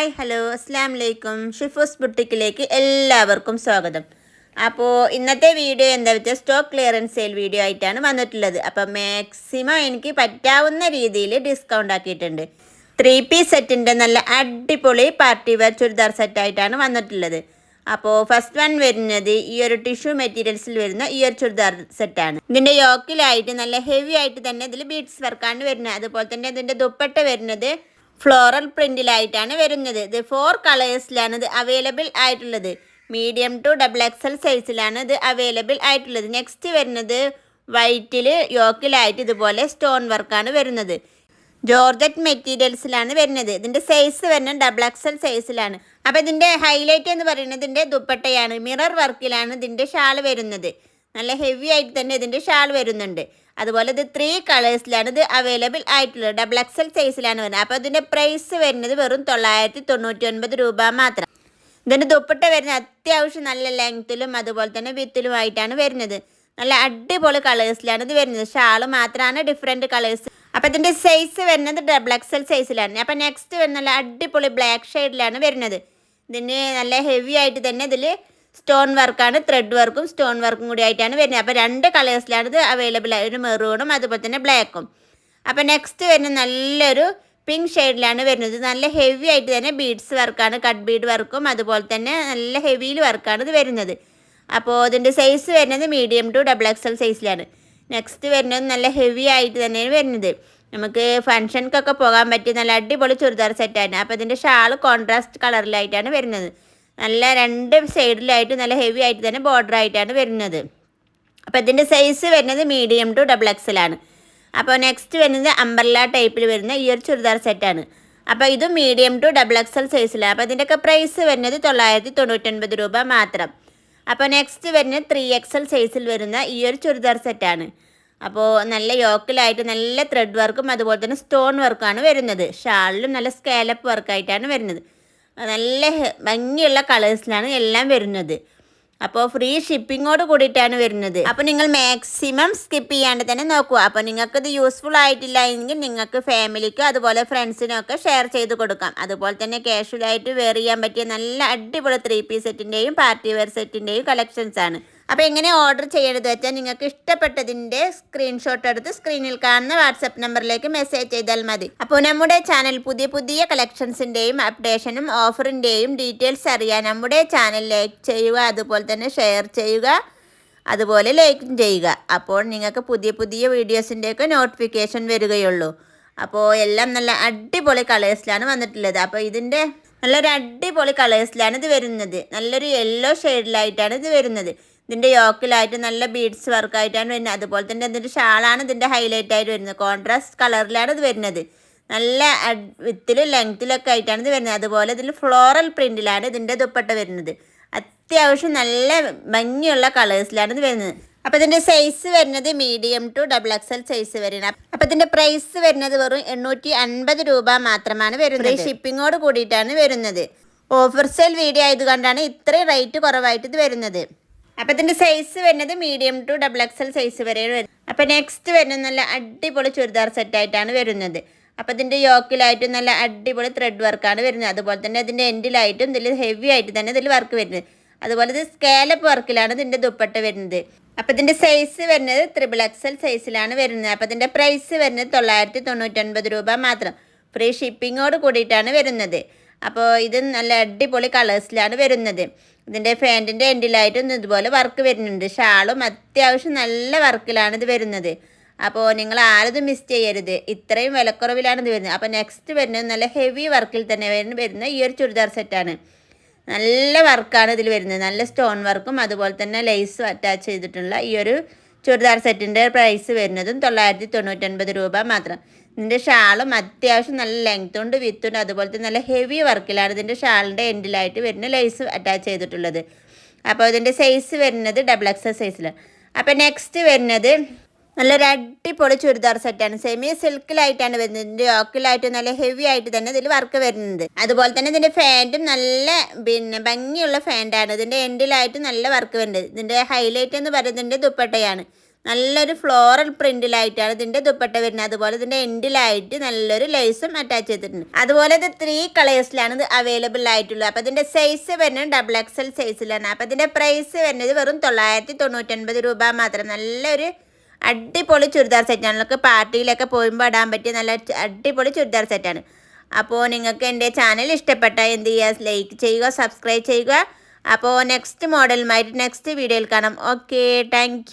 Hi hello അസ്സാം വലൈക്കും ഷിഫോസ് ബുട്ടിക്കിലേക്ക് എല്ലാവർക്കും സ്വാഗതം. അപ്പോൾ ഇന്നത്തെ വീഡിയോ എന്താ വെച്ചാൽ സ്റ്റോക്ക് ക്ലിയറൻസ് സെയിൽ വീഡിയോ ആയിട്ടാണ് വന്നിട്ടുള്ളത്. അപ്പോൾ മാക്സിമം എനിക്ക് പറ്റാവുന്ന രീതിയിൽ ഡിസ്കൗണ്ട് ആക്കിയിട്ടുണ്ട്. ത്രീ പീസ് സെറ്റിന്റെ നല്ല അടിപൊളി പാർട്ടി വെയർ ചുരിദാർ സെറ്റായിട്ടാണ് വന്നിട്ടുള്ളത്. അപ്പോൾ ഫസ്റ്റ് വൺ വരുന്നത് ഈ ഒരു ടിഷ്യൂ മെറ്റീരിയൽസിൽ വരുന്ന ഈ ഒരു ചുരിദാർ സെറ്റാണ്. ഇതിന്റെ യോക്കിലായിട്ട് നല്ല ഹെവി ആയിട്ട് തന്നെ ഇതിൽ ബീഡ്സ് വർക്കാണ് വരുന്നത്. അതുപോലെ തന്നെ ഇതിന്റെ ദുപ്പട്ട വരുന്നത് ഫ്ലോറൽ പ്രിന്റിലായിട്ടാണ് വരുന്നത്. ഇത് ഫോർ കളേഴ്സിലാണ് ഇത് അവൈലബിൾ ആയിട്ടുള്ളത്. മീഡിയം ടു ഡബിൾ എക്സൽ സൈസിലാണ് ഇത് അവൈലബിൾ ആയിട്ടുള്ളത്. നെക്സ്റ്റ് വരുന്നത് വൈറ്റിൽ യോക്കിലായിട്ട് ഇതുപോലെ സ്റ്റോൺ വർക്കാണ് വരുന്നത്. ജോർജറ്റ് മെറ്റീരിയൽസിലാണ് വരുന്നത്. ഇതിന്റെ സൈസ് വരുന്നത് ഡബിൾ എക്സൽ സൈസിലാണ് അപ്പോൾ ഇതിന്റെ ഹൈലൈറ്റ് എന്ന് പറയുന്നത് ഇതിന്റെ ദുപ്പട്ടയാണ്. മിറർ വർക്കിലാണ് ഇതിന്റെ ഷാൾ വരുന്നത്. നല്ല ഹെവി ആയിട്ട് തന്നെ ഇതിന്റെ ഷാൾ വരുന്നുണ്ട്. അതുപോലെ ഇത് ത്രീ കളേഴ്സിലാണ് ഇത് അവൈലബിൾ ആയിട്ടുള്ളത്. ഡബിൾ എക്സൽ സൈസിലാണ് വരുന്നത്. അപ്പോൾ ഇതിന്റെ പ്രൈസ് വരുന്നത് വെറും തൊള്ളായിരത്തി തൊണ്ണൂറ്റി ഒൻപത് രൂപ മാത്രം. ഇതിന്റെ ദുപ്പട്ട വരുന്നത് അത്യാവശ്യം നല്ല ലെങ്ത്തിലും അതുപോലെ തന്നെ വിത്തിലുമായിട്ടാണ് വരുന്നത്. നല്ല അടിപൊളി കളേഴ്സിലാണ് ഇത് വരുന്നത്. ഷാൾ മാത്രമാണ് ഡിഫറെന്റ് കളേഴ്സ് അപ്പോൾ ഇതിന്റെ സൈസ് വരുന്നത് ഡബിൾ എക്സൽ സൈസിലാണ് അപ്പോൾ നെക്സ്റ്റ് വരുന്ന നല്ല അടിപൊളി ബ്ലാക്ക് ഷെയ്ഡിലാണ് വരുന്നത്. ഇതിന് നല്ല ഹെവി ആയിട്ട് തന്നെ ഇതിൽ സ്റ്റോൺ വർക്കാണ് ത്രെഡ് വർക്കും സ്റ്റോൺ വർക്കും കൂടി ആയിട്ടാണ് വരുന്നത്. അപ്പോൾ രണ്ട് കളേഴ്സിലാണിത് അവൈലബിൾ ആയ ഒരു മെറൂണും അതുപോലെ തന്നെ ബ്ലാക്കും അപ്പോൾ നെക്സ്റ്റ് വരുന്ന നല്ലൊരു പിങ്ക് ഷെയ്ഡിലാണ് വരുന്നത്. നല്ല ഹെവി ആയിട്ട് തന്നെ ബീഡ്സ് വർക്കാണ് കട്ട് ബീഡ് വർക്കും അതുപോലെ തന്നെ നല്ല ഹെവിയിൽ വർക്കാണ് ഇത് വരുന്നത്. അപ്പോൾ ഇതിന്റെ സൈസ് വരുന്നത് മീഡിയം ടു ഡബിൾ എക്സൽ സൈസിലാണ് നെക്സ്റ്റ് വരുന്നത് നല്ല ഹെവി ആയിട്ട് തന്നെയാണ് വരുന്നത്. നമുക്ക് ഫങ്ഷൻക്കൊക്കെ പോകാൻ പറ്റിയ നല്ല അടിപൊളി ചുരിദാർ സെറ്റാണ് അപ്പോൾ ഇതിന്റെ ഷാൾ കോൺട്രാസ്റ്റ് കളറിലായിട്ടാണ് വരുന്നത്. നല്ല രണ്ട് സൈഡിലായിട്ട് നല്ല ഹെവി ആയിട്ട് തന്നെ ബോർഡർ ആയിട്ടാണ് വരുന്നത്. അപ്പോൾ ഇതിന്റെ സൈസ് വരുന്നത് മീഡിയം ടു ഡബിൾ എക്സലാണ് അപ്പോൾ നെക്സ്റ്റ് വരുന്നത് അംബർല ടൈപ്പിൽ വരുന്ന ഈ ഒരു ചുരിദാർ സെറ്റാണ് അപ്പോൾ ഇത് മീഡിയം ടു ഡബിൾ എക്സൽ സൈസിലാണ് അപ്പോൾ ഇതിന്റെയൊക്കെ പ്രൈസ് വരുന്നത് തൊള്ളായിരത്തി തൊണ്ണൂറ്റൊൻപത് രൂപ മാത്രം. അപ്പോൾ നെക്സ്റ്റ് വരുന്നത് ത്രീ എക്സൽ സൈസിൽ വരുന്ന ഈ ഒരു ചുരിദാർ സെറ്റാണ് അപ്പോൾ നല്ല യോക്കിലായിട്ട് നല്ല ത്രെഡ് വർക്കും അതുപോലെ തന്നെ സ്റ്റോൺ വർക്കാണ് വരുന്നത്. ഷാളിലും നല്ല സ്കാലപ്പ് വർക്കായിട്ടാണ് വരുന്നത്. നല്ല ഭംഗിയുള്ള കളേഴ്സിലാണ് എല്ലാം വരുന്നത്. അപ്പോൾ ഫ്രീ ഷിപ്പിങ്ങോട് കൂടിയിട്ടാണ് വരുന്നത്. അപ്പോൾ നിങ്ങൾ മാക്സിമം സ്കിപ്പ് ചെയ്യാണ്ട് തന്നെ നോക്കുക. അപ്പോൾ നിങ്ങൾക്ക് ഇത് യൂസ്ഫുൾ ആയിട്ടില്ല എങ്കിൽ നിങ്ങൾക്ക് ഫാമിലിക്കോ അതുപോലെ ഫ്രണ്ട്സിനൊക്കെ ഷെയർ ചെയ്ത് കൊടുക്കാം. അതുപോലെ തന്നെ കാഷ്വലായിട്ട് വെയർ ചെയ്യാൻ പറ്റിയ നല്ല അടിപൊളി ത്രീ പീസ് സെറ്റിന്റെയും പാർട്ടി വെയർ സെറ്റിന്റെയും കളക്ഷൻസ് ആണ് അപ്പോൾ എങ്ങനെ ഓർഡർ ചെയ്യേണ്ടത് വെച്ചാൽ നിങ്ങൾക്ക് ഇഷ്ടപ്പെട്ടതിന്റെ സ്ക്രീൻഷോട്ട് എടുത്ത് സ്ക്രീനിൽ കാണുന്ന വാട്സപ്പ് നമ്പറിലേക്ക് മെസ്സേജ് ചെയ്താൽ മതി. അപ്പോൾ നമ്മുടെ ചാനൽ പുതിയ പുതിയ കളക്ഷൻസിന്റെയും അപ്ഡേഷനും ഓഫറിന്റെയും ഡീറ്റെയിൽസ് അറിയാൻ നമ്മുടെ ചാനൽ ലൈക്ക് ചെയ്യുക അതുപോലെ തന്നെ ഷെയർ ചെയ്യുക അതുപോലെ ലൈക്കും ചെയ്യുക. അപ്പോൾ നിങ്ങൾക്ക് പുതിയ പുതിയ വീഡിയോസിന്റെയൊക്കെ നോട്ടിഫിക്കേഷൻ വരികയുള്ളൂ. അപ്പോൾ എല്ലാം നല്ല അടിപൊളി കളേഴ്സിലാണ് വന്നിട്ടുള്ളത്. അപ്പോൾ ഇതിന്റെ നല്ലൊരു അടിപൊളി കളേഴ്സിലാണ് ഇത് വരുന്നത്. നല്ലൊരു യെല്ലോ ഷെയ്ഡിലായിട്ടാണ് ഇത് വരുന്നത്. ഇതിന്റെ യോക്കിലായിട്ട് നല്ല ബീഡ്സ് വർക്കായിട്ടാണ് വരുന്നത്. അതുപോലെ തന്നെ ഇതിന്റെ ഷാളാണ് ഇതിന്റെ ഹൈലൈറ്റ് ആയിട്ട് വരുന്നത്. കോൺട്രാസ്റ്റ് കളറിലാണ് ഇത് വരുന്നത്. നല്ല വിത്തിലും ലെങ്ത്തിലൊക്കെ ആയിട്ടാണ് ഇത് വരുന്നത്. അതുപോലെ ഇതിൽ ഫ്ലോറൽ പ്രിന്റിലാണ് ഇതിന്റെ ദുപ്പട്ട വരുന്നത്. അത്യാവശ്യം നല്ല ഭംഗിയുള്ള കളേഴ്സിലാണ് ഇത് വരുന്നത്. അപ്പോൾ ഇതിന്റെ സൈസ് വരുന്നത് medium to double XL size വരുന്നത് അപ്പോൾ ഇതിന്റെ പ്രൈസ് വരുന്നത് വെറും എണ്ണൂറ്റി അൻപത് രൂപ മാത്രമാണ് വരുന്നത്. ഷിപ്പിങ്ങോട് കൂടിയിട്ടാണ് വരുന്നത്. ഓഫർ സെയിൽ വീഡിയോ ആയതുകൊണ്ടാണ് ഇത്രയും റേറ്റ് കുറവായിട്ട് ഇത് വരുന്നത്. അപ്പോൾ ഇതിന്റെ സൈസ് വരുന്നത് medium to double XL size വരെ വരുന്നത് അപ്പോൾ നെക്സ്റ്റ് വരുന്നത് നല്ല അടിപൊളി ചുരിദാർ സെറ്റായിട്ടാണ് വരുന്നത്. അപ്പോൾ ഇതിന്റെ യോക്കിലായിട്ട് നല്ല അടിപൊളി ത്രെഡ് വർക്കാണ് വരുന്നത്. അതുപോലെ തന്നെ ഇതിന്റെ എൻഡിലായിട്ടും ഇതിൽ ഹെവി ആയിട്ട് തന്നെ ഇതിൽ വർക്ക് വരുന്നത്. അതുപോലെ ഇത് സ്കാലപ്പ് വർക്കിലാണ് ഇതിന്റെ ദുപ്പട്ട വരുന്നത്. അപ്പോൾ ഇതിന്റെ സൈസ് വരുന്നത് ത്രിബിൾ എക്സൽ സൈസിലാണ് വരുന്നത്. അപ്പോൾ ഇതിന്റെ പ്രൈസ് വരുന്നത് തൊള്ളായിരത്തി തൊണ്ണൂറ്റൊൻപത് രൂപ മാത്രം. ഫ്രീ ഷിപ്പിങ്ങോട് കൂടിയിട്ടാണ് വരുന്നത്. അപ്പോൾ ഇത് നല്ല അടിപൊളി കളേഴ്സിലാണ് വരുന്നത്. ഇതിന്റെ ഫാന്റിന്റെ എൻഡിലായിട്ടും ഇതുപോലെ വർക്ക് വരുന്നുണ്ട്. ഷാളും അത്യാവശ്യം നല്ല വർക്കിലാണ് ഇത് വരുന്നത്. അപ്പോൾ നിങ്ങൾ ആരതും മിസ് ചെയ്യരുത്. ഇത്രയും വിലക്കുറവിലാണ് ഇത് വരുന്നത്. അപ്പോൾ നെക്സ്റ്റ് വരുന്നത് നല്ല ഹെവി വർക്കിൽ തന്നെ വരുന്ന ഈ ഒരു ചുരിദാർ സെറ്റാണ് നല്ല വർക്കാണ് ഇതിൽ വരുന്നത്. നല്ല സ്റ്റോൺ വർക്കും അതുപോലെ തന്നെ ലേസും അറ്റാച്ച് ചെയ്തിട്ടുള്ള ഈ ഒരു ചുരിദാർ സെറ്റിന്റെ പ്രൈസ് വരുന്നതും തൊള്ളായിരത്തി തൊണ്ണൂറ്റൊൻപത് രൂപ മാത്രം. ഇതിന്റെ ഷാളും അത്യാവശ്യം നല്ല ലെങ്ത് ഉണ്ട് വിത്തുണ്ട് അതുപോലെ തന്നെ നല്ല ഹെവി വർക്കിലാണ് ഇതിന്റെ ഷാളിന്റെ എൻഡിലായിട്ട് വരുന്ന ലൈസ് അറ്റാച്ച് ചെയ്തിട്ടുള്ളത്. അപ്പോൾ ഇതിന്റെ സൈസ് വരുന്നത് ഡബിൾ എക്സൽ സൈസിൽ അപ്പോൾ നെക്സ്റ്റ് വരുന്നത് നല്ലൊരു അടിപൊളി ചുരിദാർ സെറ്റാണ് സെമി സിൽക്കിലായിട്ടാണ് വരുന്നത്. ഇതിന്റെ യോക്കിലായിട്ട് നല്ല ഹെവി ആയിട്ട് തന്നെ ഇതിൽ വർക്ക് വരുന്നത് അതുപോലെ തന്നെ ഇതിന്റെ ഫാന്റും നല്ല പിന്നെ ഭംഗിയുള്ള ഫാന്റാണ് ഇതിന്റെ എൻഡിലായിട്ട് നല്ല വർക്ക് വരുന്നത് ഇതിന്റെ ഹൈലൈറ്റ് എന്ന് പറയുന്നത് ദുപ്പട്ടയാണ്. നല്ലൊരു ഫ്ലോറൽ പ്രിന്റിലായിട്ടാണ് ഇതിന്റെ ദുപ്പട്ട വരുന്നത്. അതുപോലെ ഇതിന്റെ എൻഡിലായിട്ട് നല്ലൊരു ലേസും അറ്റാച്ച് ചെയ്തിട്ടുണ്ട്. അതുപോലെ ഇത് ത്രീ കളേഴ്സിലാണ് ഇത് അവൈലബിൾ ആയിട്ടുള്ളത്. അപ്പോൾ ഇതിന്റെ സൈസ് വരുന്നത് ഡബിൾ എക്സൽ സൈസിലാണ് അപ്പോൾ ഇതിന്റെ പ്രൈസ് വരുന്നത് വെറും തൊള്ളായിരത്തി തൊണ്ണൂറ്റൊൻപത് രൂപ മാത്രം. നല്ലൊരു അടിപൊളി ചുരിദാർ സെറ്റാണ് നിങ്ങൾക്ക് പാർട്ടിയിലൊക്കെ പോകുമ്പോൾ ഇടാൻ പറ്റിയ നല്ല അടിപൊളി ചുരിദാർ സെറ്റാണ് അപ്പോൾ നിങ്ങൾക്ക് എന്റെ ചാനൽ ഇഷ്ടപ്പെട്ട എന്ത് ചെയ്യുക ലൈക്ക് ചെയ്യുക. സബ്സ്ക്രൈബ് ചെയ്യുക അപ്പോൾ നെക്സ്റ്റ് മോഡലുമായിട്ട് നെക്സ്റ്റ് വീഡിയോയിൽ കാണാം. Okay thank